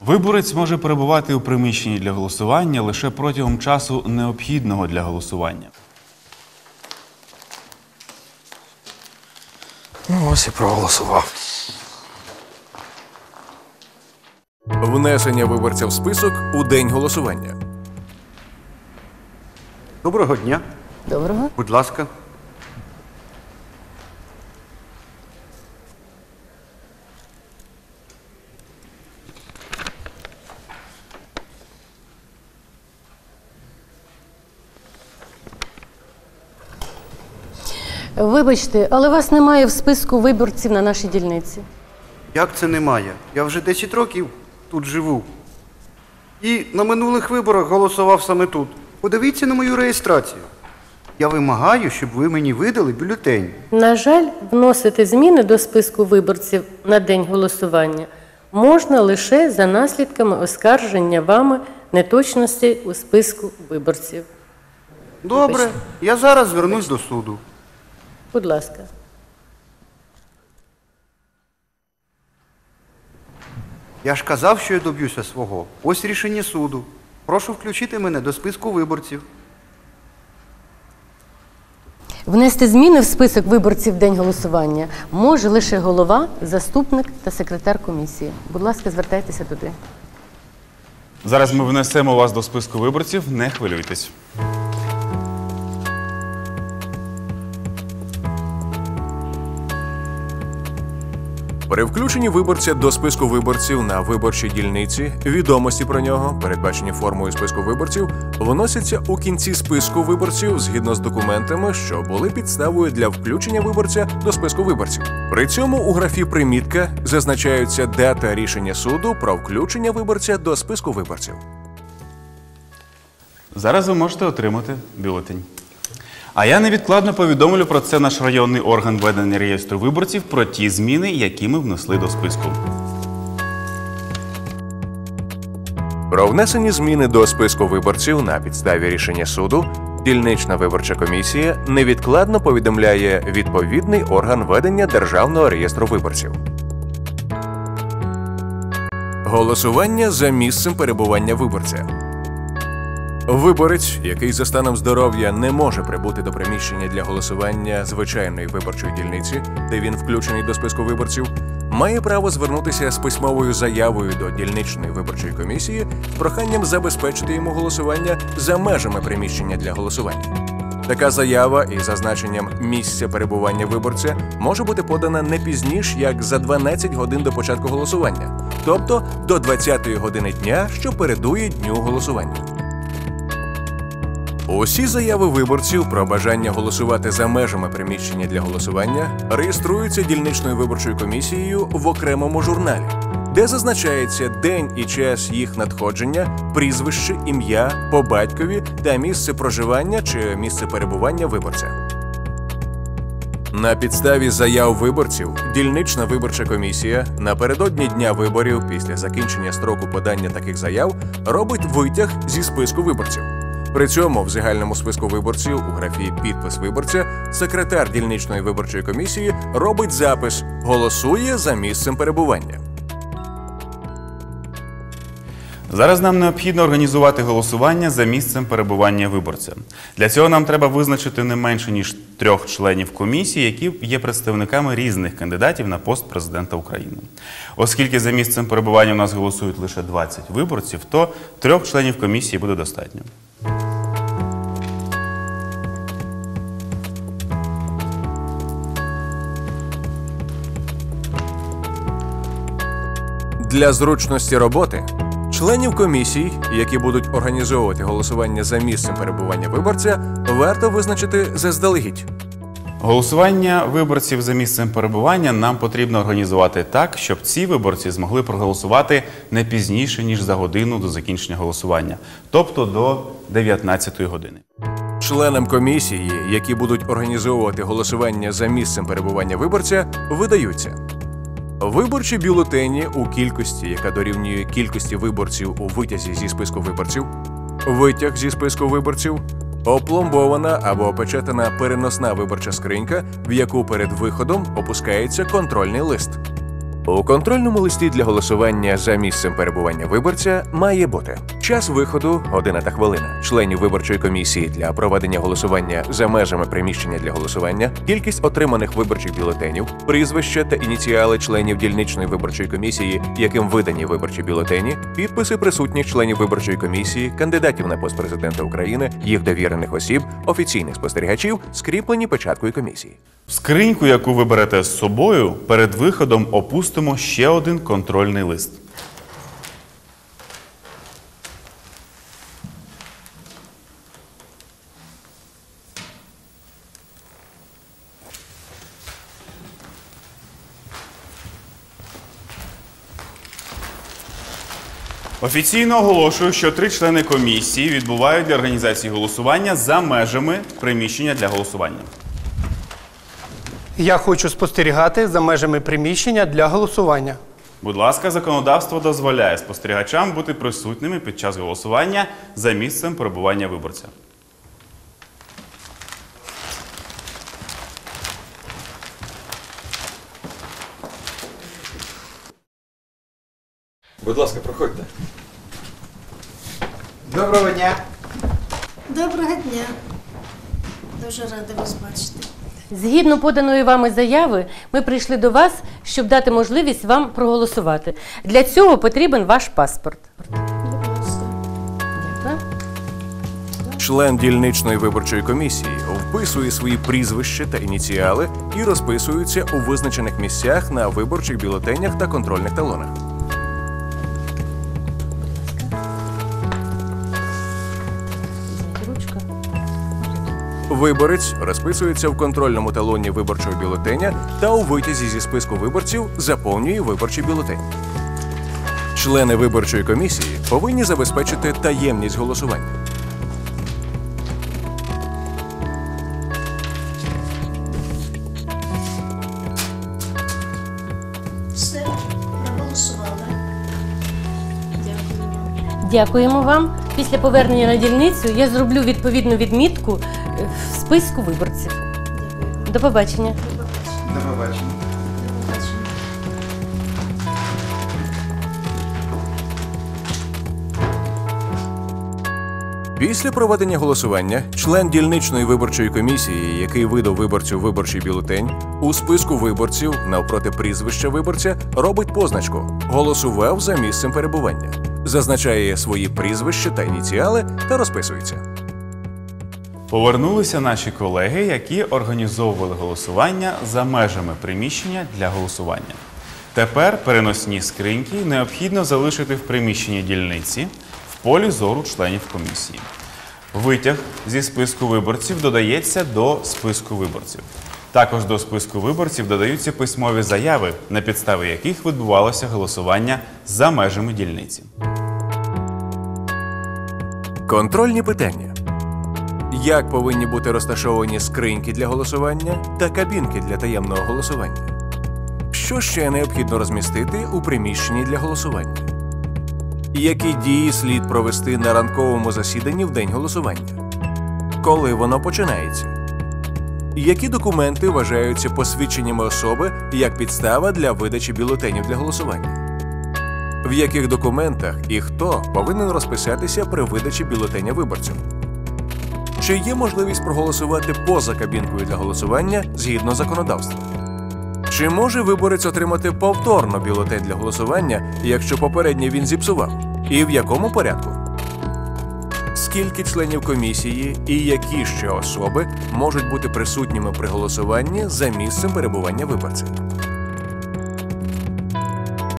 Виборець може перебувати у приміщенні для голосування лише протягом часу необхідного для голосування. Ну, ось і проголосував. Внесення виборця в список у день голосування. Доброго дня. Доброго. Будь ласка. Вибачте, але вас немає в списку виборців на нашій дільниці. Як це немає? Я вже 10 років тут живу. І на минулих виборах голосував саме тут. Подивіться на мою реєстрацію. Я вимагаю, щоб ви мені видали бюлетень. На жаль, вносити зміни до списку виборців на день голосування можна лише за наслідками оскарження вами неточності у списку виборців. Добре, я зараз звернусь до суду. Будь ласка. Я ж казав, що я доб'юся свого. Ось рішення суду. Прошу включити мене до списку виборців. Внести зміни в список виборців в день голосування може лише голова, заступник та секретар комісії. Будь ласка, звертайтеся туди. Зараз ми внесемо вас до списку виборців, не хвилюйтесь. При включенні виборця до списку виборців на виборчій дільниці відомості про нього, передбачені формою списку виборців, вносяться у кінці списку виборців згідно з документами, що були підставою для включення виборця до списку виборців. При цьому у графі примітка зазначаються дата рішення суду про включення виборця до списку виборців. Зараз ви можете отримати бюлетень. А я невідкладно повідомлю про це наш районний орган ведення реєстру виборців про ті зміни, які ми внесли до списку. Про внесені зміни до списку виборців на підставі рішення суду дільнична виборча комісія невідкладно повідомляє відповідний орган ведення Державного реєстру виборців. Голосування за місцем перебування виборця. Виборець, який за станом здоров'я не може прибути до приміщення для голосування звичайної виборчої дільниці, де він включений до списку виборців, має право звернутися з письмовою заявою до дільничної виборчої комісії з проханням забезпечити йому голосування за межами приміщення для голосування. Така заява із зазначенням місця перебування виборця може бути подана не пізніш як за 12 годин до початку голосування, тобто до 20-ї години дня, що передує дню голосування. Усі заяви виборців про бажання голосувати за межами приміщення для голосування реєструються дільничною виборчою комісією в окремому журналі, де зазначається день і час їх надходження, прізвище, ім'я, по батькові та місце проживання чи місце перебування виборця. На підставі заяв виборців дільнична виборча комісія напередодні дня виборів після закінчення строку подання таких заяв робить витяг зі списку виборців. При цьому в загальному списку виборців у графі Підпис виборця секретар дільничної виборчої комісії робить запис Голосує за місцем перебування. Зараз нам необхідно організувати голосування за місцем перебування виборця. Для цього нам треба визначити не менше ніж трьох членів комісії, які є представниками різних кандидатів на пост президента України. Оскільки за місцем перебування у нас голосують лише 20 виборців, то трьох членів комісії буде достатньо. Для зручності роботи членів комісій, які будуть організовувати голосування за місцем перебування виборця, варто визначити заздалегідь. Голосування виборців за місцем перебування нам потрібно організувати так, щоб ці виборці змогли проголосувати не пізніше ніж за годину до закінчення голосування, тобто до 19 години. Членам комісії, які будуть організовувати голосування за місцем перебування виборця, видаються виборчі бюлетені у кількості, яка дорівнює кількості виборців у витязі зі списку виборців, витяг зі списку виборців, опломбована або опечатана переносна виборча скринька, в яку перед виходом опускається контрольний лист. У контрольному листі для голосування за місцем перебування виборця має бути час виходу 1 хвилина, членів виборчої комісії для проведення голосування за межами приміщення для голосування, кількість отриманих виборчих бюлетенів, прізвища та ініціали членів дільничної виборчої комісії, яким видані виборчі бюлетені, підписи присутніх членів виборчої комісії, кандидатів на пост президента України, їх довірених осіб, офіційних спостерігачів, скріплені печаткою комісії. Скриньку, яку ви берете з собою, перед виходом опустимо ще один контрольний лист. Офіційно оголошую, що три члени комісії відбувають для організації голосування за межами приміщення для голосування. Я хочу спостерігати за межами приміщення для голосування. Будь ласка, законодавство дозволяє спостерігачам бути присутніми під час голосування за місцем перебування виборця. Будь ласка, проходьте. Доброго дня. Доброго дня. Дуже рада вас бачити. Згідно поданої вами заяви, ми прийшли до вас, щоб дати можливість вам проголосувати. Для цього потрібен ваш паспорт. Член дільничної виборчої комісії вписує свої прізвища та ініціали і розписується у визначених місцях на виборчих бюлетенях та контрольних талонах. Виборець розписується в контрольному талоні виборчого бюлетеня та у витязі зі списку виборців заповнює виборчий бюлетень. Члени виборчої комісії повинні забезпечити таємність голосування. Все, проголосували. Дякую. Дякуємо вам. Після повернення на дільницю я зроблю відповідну відмітку списку виборців. Дякую. До побачення. До побачення. До побачення. Після проведення голосування член дільничної виборчої комісії, який видав виборцю виборчий бюлетень, у списку виборців навпроти прізвища виборця робить позначку Голосував за місцем перебування, зазначає свої прізвища та ініціали та розписується. Повернулися наші колеги, які організовували голосування за межами приміщення для голосування. Тепер переносні скриньки необхідно залишити в приміщенні дільниці в полі зору членів комісії. Витяг зі списку виборців додається до списку виборців. Також до списку виборців додаються письмові заяви, на підставі яких відбувалося голосування за межами дільниці. Контрольні питання. Як повинні бути розташовані скриньки для голосування та кабінки для таємного голосування? Що ще необхідно розмістити у приміщенні для голосування? Які дії слід провести на ранковому засіданні в день голосування? Коли воно починається? Які документи вважаються посвідченнями особи як підстава для видачі бюлетенів для голосування? В яких документах і хто повинен розписатися при видачі бюлетеня виборцям? Чи є можливість проголосувати поза кабінкою для голосування згідно законодавства? Чи може виборець отримати повторно бюлетень для голосування, якщо попередній він зіпсував? І в якому порядку? Скільки членів комісії і які ще особи можуть бути присутніми при голосуванні за місцем перебування виборця?